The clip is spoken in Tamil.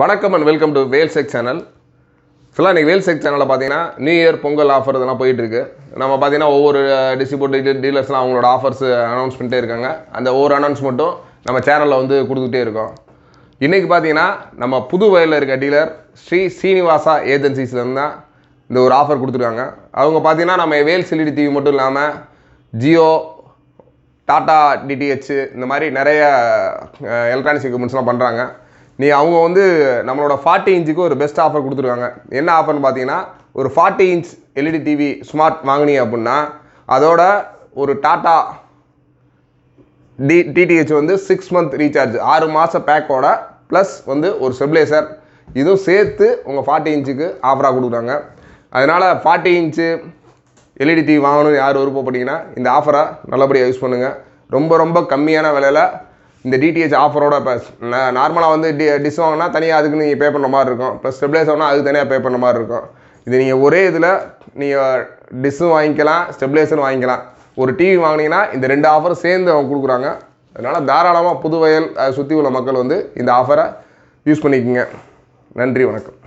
வணக்கம் அண்ட் வெல்கம் டு வேல்செக் சேனல் ஃபுல்லாக இன்றைக்கி வேல்செக் சேனலில் பார்த்தீங்கன்னா நியூ இயர் பொங்கல் ஆஃபர் இதெல்லாம் போயிட்டுருக்கு. நம்ம பார்த்தீங்கன்னா ஒவ்வொரு uh, டிஸ்ட்ரிபியூட்டர் டீலர்ஸ்லாம் அவங்களோட ஆஃபர்ஸ் அனௌன்ஸ் uh, பண்ணிட்டே இருக்காங்க. அந்த ஒவ்வொரு அனௌன்ஸ்மெண்ட்டும் நம்ம சேனலில் வந்து கொடுத்துக்கிட்டே இருக்கோம். இன்றைக்கி பார்த்தீங்கன்னா நம்ம புது வயலில் இருக்க டீலர் ஸ்ரீ சீனிவாசா ஏஜென்சிஸ்லேருந்து தான் இந்த ஒரு ஆஃபர் கொடுத்துருக்காங்க. அவங்க பார்த்தீங்கன்னா நம்ம வேல் எல்இடி டிவி மட்டும் இல்லாமல் ஜியோ டாடா டிடிஹெச் இந்த மாதிரி நிறைய எலக்ட்ரானிக்ஸ் எக்யூப்மெண்ட்ஸ்லாம் பண்ணுறாங்க நீ அவங்க வந்து நம்மளோட ஃபார்ட்டி இன்ச்சுக்கு ஒரு பெஸ்ட் ஆஃபர் கொடுத்துருக்காங்க. என்ன ஆஃபர்னு பார்த்தீங்கன்னா ஒரு forty inch LED TV smart வாங்கினீங்க அப்படின்னா அதோட ஒரு டாட்டா டி டிடிஹெச் வந்து சிக்ஸ் மந்த் ரீசார்ஜ் ஆறு மாத பேக்கோட ப்ளஸ் வந்து ஒரு ஸ்டெபிளைசர் இதுவும் சேர்த்து உங்கள் ஃபார்ட்டி இன்ச்சுக்கு ஆஃபராக கொடுக்குறாங்க. அதனால் ஃபார்ட்டி இன்ச்சு எல்இடி டிவி வாங்கணும்னு யார் விருப்பப்பட்டீங்கன்னா இந்த ஆஃபரை நல்லபடியாக யூஸ் பண்ணுங்கள் ரொம்ப ரொம்ப கம்மியான விலையில் இந்த டிடிஹெச் ஆஃபரோட இப்போ நார்மலாக வந்து டி டிஸ் வாங்கினா தனியாக அதுக்கு நீங்கள் பே பண்ணுற மாதிரி இருக்கும். ப்ளஸ் ஸ்டெபிளைசர்னா அதுக்கு தனியாக பே பண்ணுற மாதிரி இருக்கும். இது நீங்கள் ஒரே இதில் நீங்கள் டிஸ்ஸும் வாங்கிக்கலாம் ஸ்டெபிளைசரும் வாங்கிக்கலாம். ஒரு டிவி வாங்கினீங்கன்னா இந்த ரெண்டு ஆஃபரும் சேர்ந்து அவங்க கொடுக்குறாங்க. அதனால் தாராளமாக புதுவயல் அதை சுற்றி உள்ள மக்கள் வந்து இந்த ஆஃபரை யூஸ் பண்ணிக்கோங்க. நன்றி வணக்கம்.